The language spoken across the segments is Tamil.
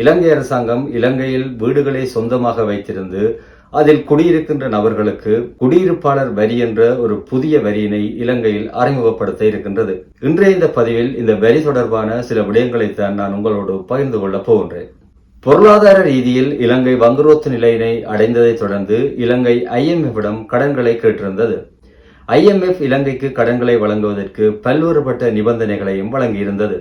இலங்கை அரசாங்கம் இலங்கையில் வீடுகளை சொந்தமாக வைத்திருந்து அதில் குடியிருக்கின்ற நபர்களுக்கு குடியிருப்பாளர் வரி என்ற ஒரு புதிய வரியினை இலங்கையில் அறிமுகப்படுத்த இருக்கின்றது. இன்றைய இந்த பதிவில் இந்த வரி தொடர்பான சில விடயங்களைத்தான் நான் உங்களோடு பகிர்ந்து கொள்ளப் போகின்றேன். பொருளாதார ரீதியில் இலங்கை வங்குரோத்து நிலையினை அடைந்ததை தொடர்ந்து இலங்கை ஐஎம்எஃபிடம் கடன்களை கேட்டிருந்தது. ஐஎம்எஃப் இலங்கைக்கு கடன்களை வழங்குவதற்கு பல்வேறுபட்ட நிபந்தனைகளையும் வழங்கியிருந்தது.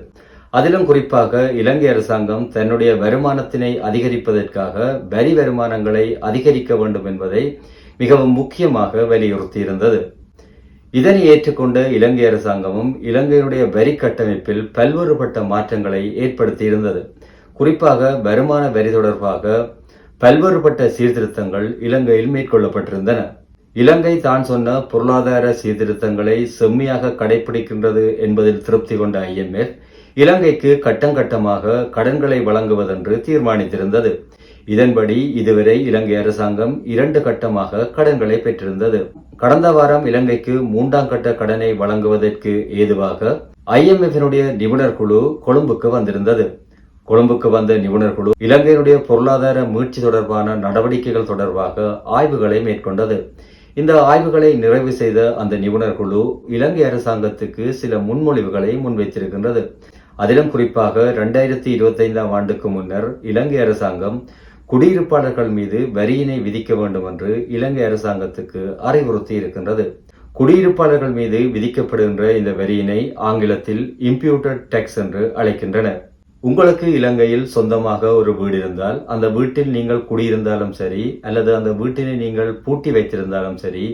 அதிலும் குறிப்பாக இலங்கை அரசாங்கம் தன்னுடைய வருமானத்தினை அதிகரிப்பதற்காக வரி வருமானங்களை அதிகரிக்க வேண்டும் என்பதை மிகவும் முக்கியமாக வலியுறுத்தியிருந்தது. இதனை ஏற்றுக்கொண்ட இலங்கை அரசாங்கமும் இலங்கையினுடைய வரி கட்டமைப்பில் பல்வேறுபட்ட மாற்றங்களை ஏற்படுத்தியிருந்தது. குறிப்பாக வருமான வரி தொடர்பாக பல்வேறுபட்ட சீர்திருத்தங்கள் இலங்கையில் மேற்கொள்ளப்பட்டிருந்தன. இலங்கை தான் சொன்ன பொருளாதார சீர்திருத்தங்களை செம்மையாக கடைபிடிக்கின்றது என்பதில் திருப்தி கொண்ட ஐஎம்எஃப் இலங்கைக்கு கட்டங்கட்டமாக கடன்களை வழங்குவதென்று தீர்மானித்திருந்தது. இதன்படி இதுவரை இலங்கை அரசாங்கம் இரண்டு கட்டமாக கடன்களை பெற்றிருந்தது. கடந்த வாரம் இலங்கைக்கு மூன்றாம் கட்ட கடனை வழங்குவதற்கு ஏதுவாக ஐஎம்எஃபினுடைய நிபுணர் குழு கொழும்புக்கு வந்திருந்தது. கொழும்புக்கு வந்த நிபுணர் குழு இலங்கையினுடைய பொருளாதார மீட்சி தொடர்பான நடவடிக்கைகள் தொடர்பாக ஆய்வுகளை மேற்கொண்டது. இந்த ஆய்வுகளை நிறைவு செய்த அந்த நிபுணர் குழு இலங்கை அரசாங்கத்துக்கு சில முன்மொழிவுகளை முன்வைத்திருக்கின்றது. அதிலும் குறிப்பாக இரண்டாயிரத்தி இருபத்தைந்தாம் ஆண்டுக்கு முன்னர் இலங்கை அரசாங்கம் குடியிருப்பாளர்கள் மீது வரியினை விதிக்க வேண்டும் என்று இலங்கை அரசாங்கத்துக்கு அறிவுறுத்தி இருக்கின்றது. குடியிருப்பாளர்கள் மீது விதிக்கப்படுகின்ற இந்த வரியினை ஆங்கிலத்தில் இம்ப்யூட்டட் டேக்ஸ் என்று அழைக்கின்றனர். உங்களுக்கு இலங்கையில் சொந்தமாக ஒரு வீடு இருந்தால் அந்த வீட்டில் நீங்கள் குடியிருந்தாலும் சரி அல்லது அந்த வீட்டினை நீங்கள் பூட்டி வைத்திருந்தாலும் சரி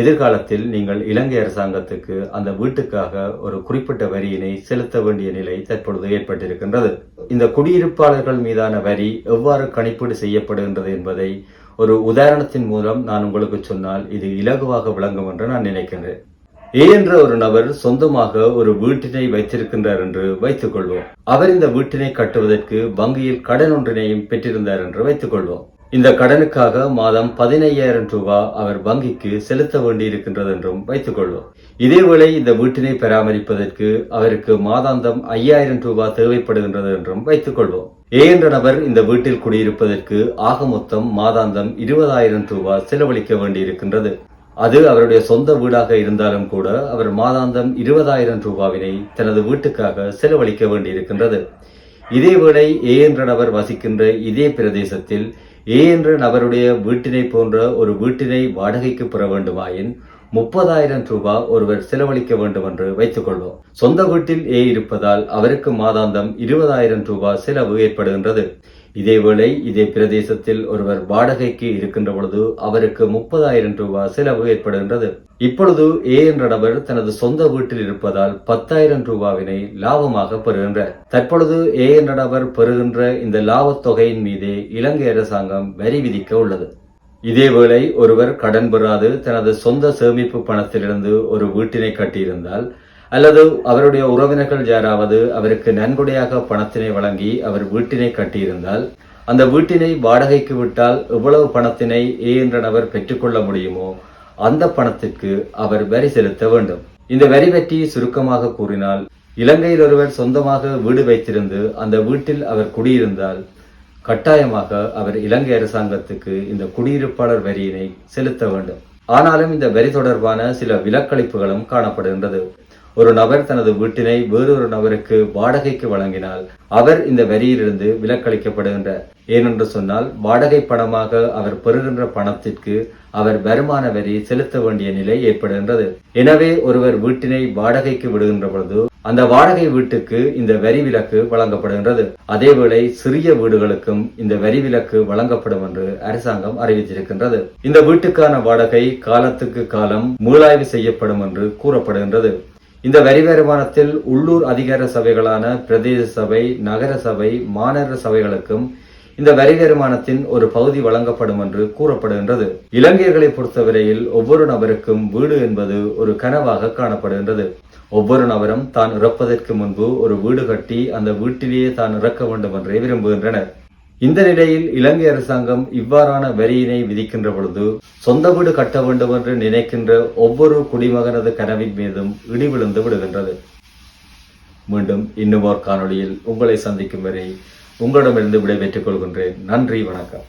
எதிர்காலத்தில் நீங்கள் இலங்கை அரசாங்கத்துக்கு அந்த வீட்டுக்காக ஒரு குறிப்பிட்ட வரியினை செலுத்த வேண்டிய நிலை தற்பொழுது ஏற்பட்டிருக்கின்றது. இந்த குடியிருப்பாளர்கள் மீதான வரி எவ்வாறு கணிப்பீடு செய்யப்படுகின்றது என்பதை ஒரு உதாரணத்தின் மூலம் நான் உங்களுக்கு சொன்னால் இது இலகுவாக விளங்கும் என்று நான் நினைக்கின்றேன். ஏ என்ற ஒரு நபர் சொந்தமாக ஒரு வீட்டினை வைத்திருக்கின்றார் என்று வைத்துக் கொள்வோம் அவர் இந்த வீட்டினை கட்டுவதற்கு வங்கியில் கடன் ஒன்றினையும் பெற்றிருந்தார் என்று வைத்துக் கொள்வோம் இந்த கடனுக்காக மாதம் பதினையாயிரம் ரூபாய் அவர் வங்கிக்கு செலுத்த வேண்டியிருக்கின்றது என்றும் வைத்துக் கொள்வோம். இதேவேளை இந்த வீட்டினை பராமரிப்பதற்கு அவருக்கு மாதாந்தம் ஐயாயிரம் ரூபாய் தேவைப்படுகின்றது என்றும் வைத்துக் கொள்வோம். ஏ என்ற நபர் இந்த வீட்டில் குடியிருப்பதற்கு ஆக மொத்தம் மாதாந்தம் இருபதாயிரம் ரூபாய் செலவழிக்க வேண்டியிருக்கின்றது. அது அவருடைய சொந்த வீடாக இருந்தாலும் கூட அவர் மாதாந்தம் இருபதாயிரம் ரூபாவினை தனது வீட்டுக்காக செலவழிக்க வேண்டியிருக்கின்றது. இதேவேளை ஏ என்ற நபர் வசிக்கின்ற இதே பிரதேசத்தில் ஏ என்ற நபருடைய வீட்டினை போன்ற ஒரு வீட்டினை வாடகைக்கு பெற வேண்டுமாயின் முப்பதாயிரம் ரூபாய் ஒருவர் செலவழிக்க வேண்டும் என்று வைத்துக் கொள்வோம். சொந்த வீட்டில் ஏ இருப்பதால் அவருக்கு மாதாந்தம் இருபதாயிரம் ரூபாய் செலவு ஏற்படுகின்றது. இதேவேளை இதே பிரதேசத்தில் ஒருவர் வாடகைக்கு இருக்கின்ற பொழுது அவருக்கு முப்பதாயிரம் ரூபாய் செலவு ஏற்படுகின்றது. இப்பொழுது ஏ என்ற நபர் தனது சொந்த வீட்டில் இருப்பதால் பத்தாயிரம் ரூபாவினை லாபமாக பெறுகின்றார். தற்பொழுது ஏ என்ற நபர் பெறுகின்ற இந்த லாபத் தொகையின் மீதே இலங்கை அரசாங்கம் வரி விதிக்க உள்ளது. இதேவேளை ஒருவர் கடன் பெறாது தனது சொந்த சேமிப்பு பணத்திலிருந்து ஒரு வீட்டினை கட்டியிருந்தால் அல்லது அவருடைய உறவினர்கள் யாராவது அவருக்கு நன்கொடையாக பணத்தினை வழங்கி அவர் வீட்டினை கட்டியிருந்தால் அந்த வீட்டினை வாடகைக்கு விட்டால் எவ்வளவு பணத்தினை ஏ என்ற நபர் பெற்றுக்கொள்ள முடியுமோ அந்த பணத்திற்கு அவர் வரி செலுத்த வேண்டும். இந்த வரி பற்றி சுருக்கமாக கூறினால் இலங்கையில் ஒருவர் சொந்தமாக வீடு வைத்திருந்து அந்த வீட்டில் அவர் குடியிருந்தால் கட்டாயமாக அவர் இலங்கை அரசாங்கத்துக்கு இந்த குடியிருப்பாளர் வரியினை செலுத்த வேண்டும். ஆனாலும் இந்த வரி தொடர்பான சில விலக்களிப்புகளும் காணப்படுகின்றது. ஒரு நபர் தனது வீட்டினை வேறொரு நபருக்கு வாடகைக்கு வழங்கினால் அவர் இந்த வரியிலிருந்து விலக்களிக்கப்படுகின்றார் ஏனென்று சொன்னால் வாடகை பணமாக அவர் பெறுகின்ற பணத்திற்கு அவர் வருமான வரி செலுத்த வேண்டிய நிலை ஏற்படுகின்றது. எனவே ஒருவர் வீட்டினை வாடகைக்கு விடுகின்ற பொழுது அந்த வாடகை வீட்டுக்கு இந்த வரி விலக்கு வழங்கப்படுகின்றது. அதேவேளை சிறிய வீடுகளுக்கும் இந்த வரி விலக்கு வழங்கப்படும் என்று அரசாங்கம் அறிவித்திருக்கின்றது. இந்த வீட்டுக்கான வாடகை காலத்துக்கு காலம் மீளாய்வு செய்யப்படும் என்று கூறப்படுகின்றது. இந்த வரி வருமானத்தில் உள்ளூர் அதிகார சபைகளான பிரதேச சபை நகர சபை மாநகர சபைகளுக்கும் இந்த வரி வருமானத்தின் ஒரு பகுதி வழங்கப்படும் என்று கூறப்படுகின்றது. இலங்கையர்களை பொறுத்தவரையில் ஒவ்வொரு நபருக்கும் வீடு என்பது ஒரு கனவாக காணப்படுகின்றது. ஒவ்வொரு நபரும் தான் இறப்பதற்கு முன்பு ஒரு வீடு கட்டி அந்த வீட்டிலேயே தான் இறக்க வேண்டும் என்றே விரும்புகின்றனர். இந்த நிலையில் இலங்கை அரசாங்கம் இவ்வாறான வரியினை விதிக்கின்ற பொழுது சொந்த வீடு கட்ட வேண்டும் என்று நினைக்கின்ற ஒவ்வொரு குடிமகனது கனவின் மீதும் இடி விழுந்து விடுகின்றது. மீண்டும் இன்னும் ஒரு காணொளியில் உங்களை சந்திக்கும் வரை உங்களிடமிருந்து விடைபெற்றுக் கொள்கின்றேன். நன்றி வணக்கம்.